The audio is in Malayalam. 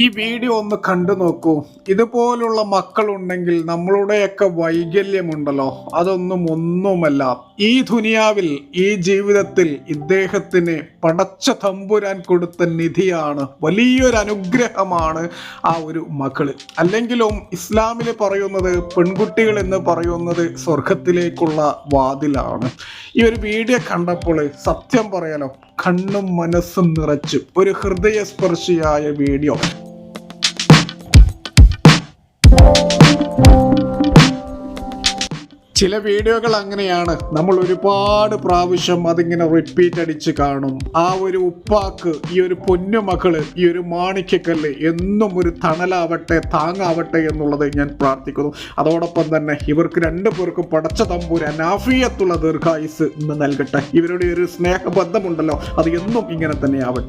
ഈ വീഡിയോ ഒന്ന് കണ്ടു നോക്കൂ. ഇതുപോലുള്ള മക്കളുണ്ടെങ്കിൽ നമ്മളുടെയൊക്കെ വൈകല്യമുണ്ടല്ലോ. അതൊന്നും ഒന്നുമല്ല. ഈ ദുനിയാവിൽ ഈ ജീവിതത്തിൽ ഇദ്ദേഹത്തിന് പടച്ച തമ്പുരാൻ കൊടുത്ത നിധിയാണ്. വലിയൊരു അനുഗ്രഹമാണ് ആ ഒരു മകൾ. അല്ലെങ്കിലും ഇസ്ലാമിൽ പറയുന്നത് പെൺകുട്ടികൾ എന്ന് പറയുന്നത് സ്വർഗത്തിലേക്കുള്ള വാതിലാണ്. ഈ ഒരു വീഡിയോ കണ്ടപ്പോൾ സത്യം പറയാലോ കണ്ണും മനസ്സും നിറച്ചു ഒരു ഹൃദയസ്പർശിയായ വീഡിയോ ചില വീഡിയോകൾ അങ്ങനെയാണ്. നമ്മൾ ഒരുപാട് പ്രാവശ്യം അതിങ്ങനെ റിപ്പീറ്റ് അടിച്ച് കാണും. ആ ഒരു ഉപ്പാക്ക് ഈ ഒരു പൊന്നുമക്കൾ ഈ ഒരു മാണിക്കക്കല്ല് എന്നും ഒരു തണലാവട്ടെ താങ്ങാവട്ടെ എന്നുള്ളത് ഞാൻ പ്രാർത്ഥിക്കുന്നു. അതോടൊപ്പം തന്നെ ഇവർക്ക് രണ്ടു പേർക്കും പടച്ച തമ്പൂര് അനാഫിയത്തുള്ള ദീർഘായുസ് ഇന്ന് നൽകട്ടെ. ഇവരുടെ ഒരു സ്നേഹബന്ധമുണ്ടല്ലോ. അത് എന്നും ഇങ്ങനെ തന്നെ ആവട്ടെ.